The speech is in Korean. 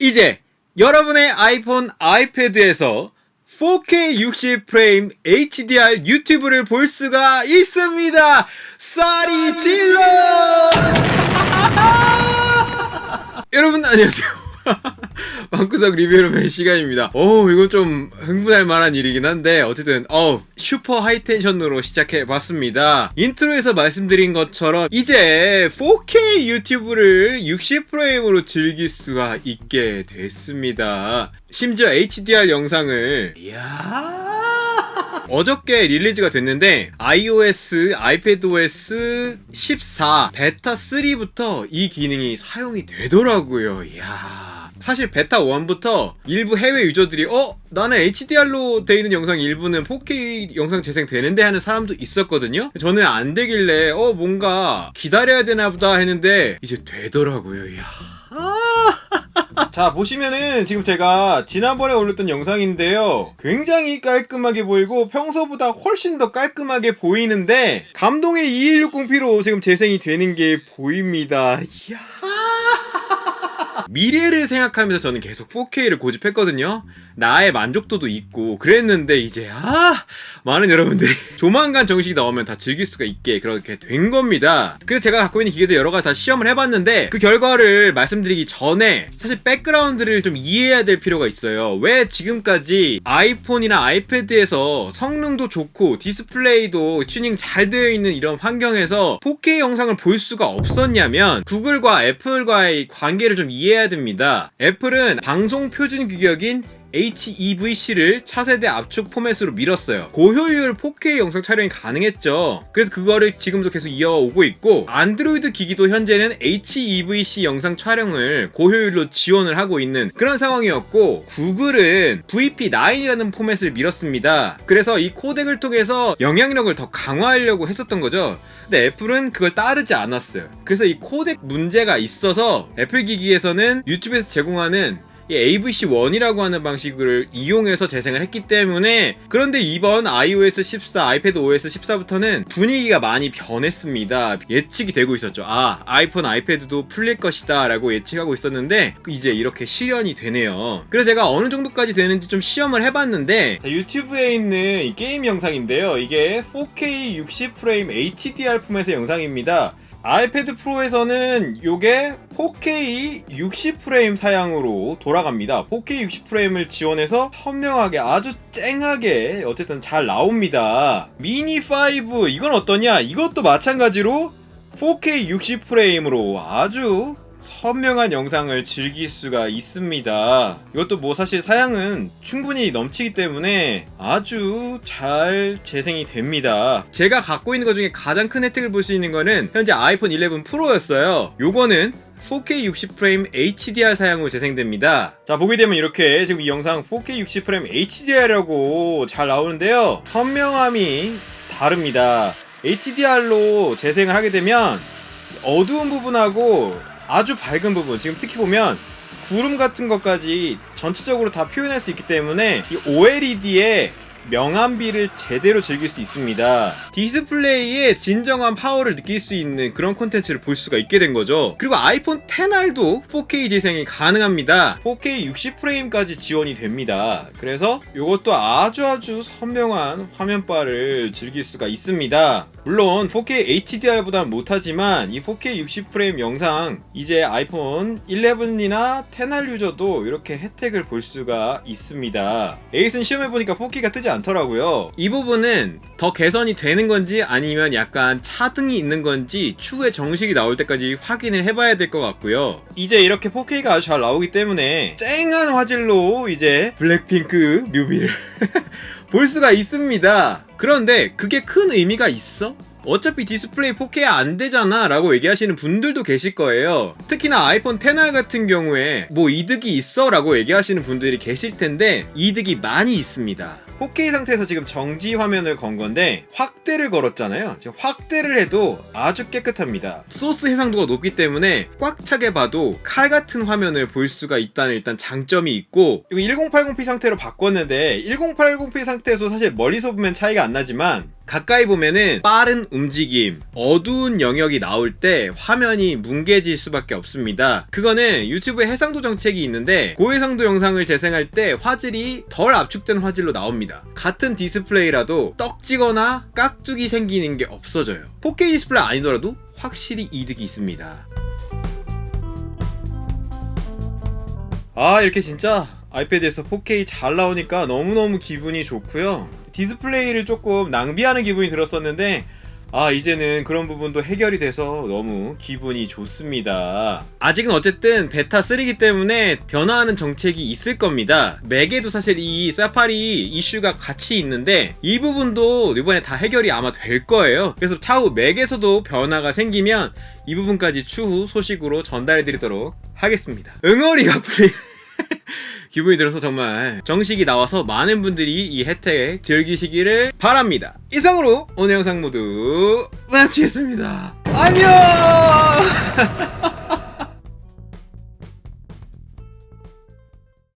이제 여러분의 아이폰, 아이패드에서 4K 60 프레임 HDR 유튜브를 볼 수가 있습니다. 쌀이 질러! 여러분 안녕하세요. 방구석 리뷰를 볼 시간입니다. 오, 이건 좀 흥분할 만한 일이긴 한데, 어쨌든, 어 슈퍼 하이텐션으로 시작해봤습니다. 인트로에서 말씀드린 것처럼, 이제 4K 유튜브를 60프레임으로 즐길 수가 있게 됐습니다. 심지어 HDR 영상을, 이야. 어저께 릴리즈가 됐는데 iOS, iPadOS 14 베타 3부터 이 기능이 사용이 되더라고요. 이야. 사실 베타 1부터 일부 해외 유저들이 어 나는 HDR로 돼 있는 영상 일부는 4K 영상 재생 되는데 하는 사람도 있었거든요. 저는 안 되길래 어 뭔가 기다려야 되나 보다 했는데 이제 되더라고요. 이야. 자 보시면은 지금 제가 지난번에 올렸던 영상인데요 굉장히 깔끔하게 보이고 평소보다 훨씬 더 깔끔하게 보이는데 감동의 2160p로 지금 재생이 되는 게 보입니다 이야 미래를 생각하면서 저는 계속 4K를 고집했거든요. 나의 만족도도 있고 그랬는데 이제 아 많은 여러분들이 조만간 정식이 나오면 다 즐길 수가 있게 그렇게 된 겁니다. 그래서 제가 갖고 있는 기계들 여러 가지 다 시험을 해봤는데 그 결과를 말씀드리기 전에 사실 백그라운드를 좀 이해해야 될 필요가 있어요. 왜 지금까지 아이폰이나 아이패드에서 성능도 좋고 디스플레이도 튜닝 잘 되어 있는 이런 환경에서 4K 영상을 볼 수가 없었냐면 구글과 애플과의 관계를 좀 이해해야 됩니다. 애플은 방송 표준 규격인 HEVC를 차세대 압축 포맷으로 밀었어요. 고효율 4K 영상 촬영이 가능했죠. 그래서 그거를 지금도 계속 이어오고 있고 안드로이드 기기도 현재는 HEVC 영상 촬영을 고효율로 지원을 하고 있는 그런 상황이었고 구글은 VP9이라는 포맷을 밀었습니다. 그래서 이 코덱을 통해서 영향력을 더 강화하려고 했었던 거죠. 근데 애플은 그걸 따르지 않았어요. 그래서 이 코덱 문제가 있어서 애플 기기에서는 유튜브에서 제공하는 이 AVC1이라고 하는 방식을 이용해서 재생을 했기 때문에 그런데 이번 iOS 14, 아이패드 OS 14부터는 분위기가 많이 변했습니다. 예측이 되고 있었죠. 아, 아이폰, 아이패드도 풀릴 것이다 라고 예측하고 있었는데 이제 이렇게 실현이 되네요. 그래서 제가 어느 정도까지 되는지 좀 시험을 해봤는데 자, 유튜브에 있는 이 게임 영상인데요. 이게 4K 60프레임 HDR 포맷의 영상입니다. 아이패드 프로에서는 요게 4K 60프레임 사양으로 돌아갑니다. 4K 60프레임을 지원해서 선명하게 아주 쨍하게 어쨌든 잘 나옵니다. 미니 5 이건 어떠냐? 이것도 마찬가지로 4K 60프레임으로 아주 선명한 영상을 즐길 수가 있습니다. 이것도 뭐 사실 사양은 충분히 넘치기 때문에 아주 잘 재생이 됩니다. 제가 갖고 있는 것 중에 가장 큰 혜택을 볼 수 있는 거는 현재 아이폰 11 프로였어요. 요거는 4K 60프레임 HDR 사양으로 재생됩니다. 자, 보게 되면 이렇게 지금 이 영상 4K 60프레임 HDR이라고 잘 나오는데요. 선명함이 다릅니다. HDR로 재생을 하게 되면 어두운 부분하고 아주 밝은 부분 지금 특히 보면 구름 같은 것까지 전체적으로 다 표현할 수 있기 때문에 이 OLED의 명암비를 제대로 즐길 수 있습니다. 디스플레이의 진정한 파워를 느낄 수 있는 그런 콘텐츠를 볼 수가 있게 된 거죠. 그리고 아이폰 10R도 4K 재생이 가능합니다. 4K 60프레임까지 지원이 됩니다. 그래서 이것도 아주 아주 선명한 화면바를 즐길 수가 있습니다. 물론 4K HDR보다는 못하지만 이 4K 60프레임 영상 이제 아이폰 11이나 10R 유저도 이렇게 혜택을 볼 수가 있습니다. 에이스는 시험해보니까 4K가 뜨지 않더라고요. 이 부분은 더 개선이 되는 건지 아니면 약간 차등이 있는 건지 추후에 정식이 나올 때까지 확인을 해봐야 될 것 같고요. 이제 이렇게 4K가 아주 잘 나오기 때문에 쨍한 화질로 이제 블랙핑크 뮤비를 볼 수가 있습니다. 그런데 그게 큰 의미가 있어? 어차피 디스플레이 4K 안 되잖아 라고 얘기하시는 분들도 계실 거예요. 특히나 아이폰 10R 같은 경우에 뭐 이득이 있어 라고 얘기하시는 분들이 계실 텐데 이득이 많이 있습니다. 4K 상태에서 지금 정지 화면을 건 건데 확대를 걸었잖아요. 지금 확대를 해도 아주 깨끗합니다. 소스 해상도가 높기 때문에 꽉 차게 봐도 칼 같은 화면을 볼 수가 있다는 일단 장점이 있고 이거 1080p 상태로 바꿨는데 1080p 상태에서 사실 멀리서 보면 차이가 안 나지만 가까이 보면은 빠른 움직임, 어두운 영역이 나올 때 화면이 뭉개질 수밖에 없습니다. 그거는 유튜브에 해상도 정책이 있는데 고해상도 영상을 재생할 때 화질이 덜 압축된 화질로 나옵니다. 같은 디스플레이라도 떡지거나 깍두기 생기는 게 없어져요. 4K 디스플레이 아니더라도 확실히 이득이 있습니다. 아 이렇게 진짜 아이패드에서 4K 잘 나오니까 너무너무 기분이 좋고요 디스플레이를 조금 낭비하는 기분이 들었었는데 아 이제는 그런 부분도 해결이 돼서 너무 기분이 좋습니다. 아직은 어쨌든 베타 3이기 때문에 변화하는 정책이 있을 겁니다. 맥에도 사실 이 사파리 이슈가 같이 있는데 이 부분도 이번에 다 해결이 아마 될 거예요. 그래서 차후 맥에서도 변화가 생기면 이 부분까지 추후 소식으로 전달해 드리도록 하겠습니다. 응어리가 풀린 기분이 들어서 정말 정식이 나와서 많은 분들이 이 혜택 즐기시기를 바랍니다. 이상으로 오늘 영상 모두 마치겠습니다. 안녕!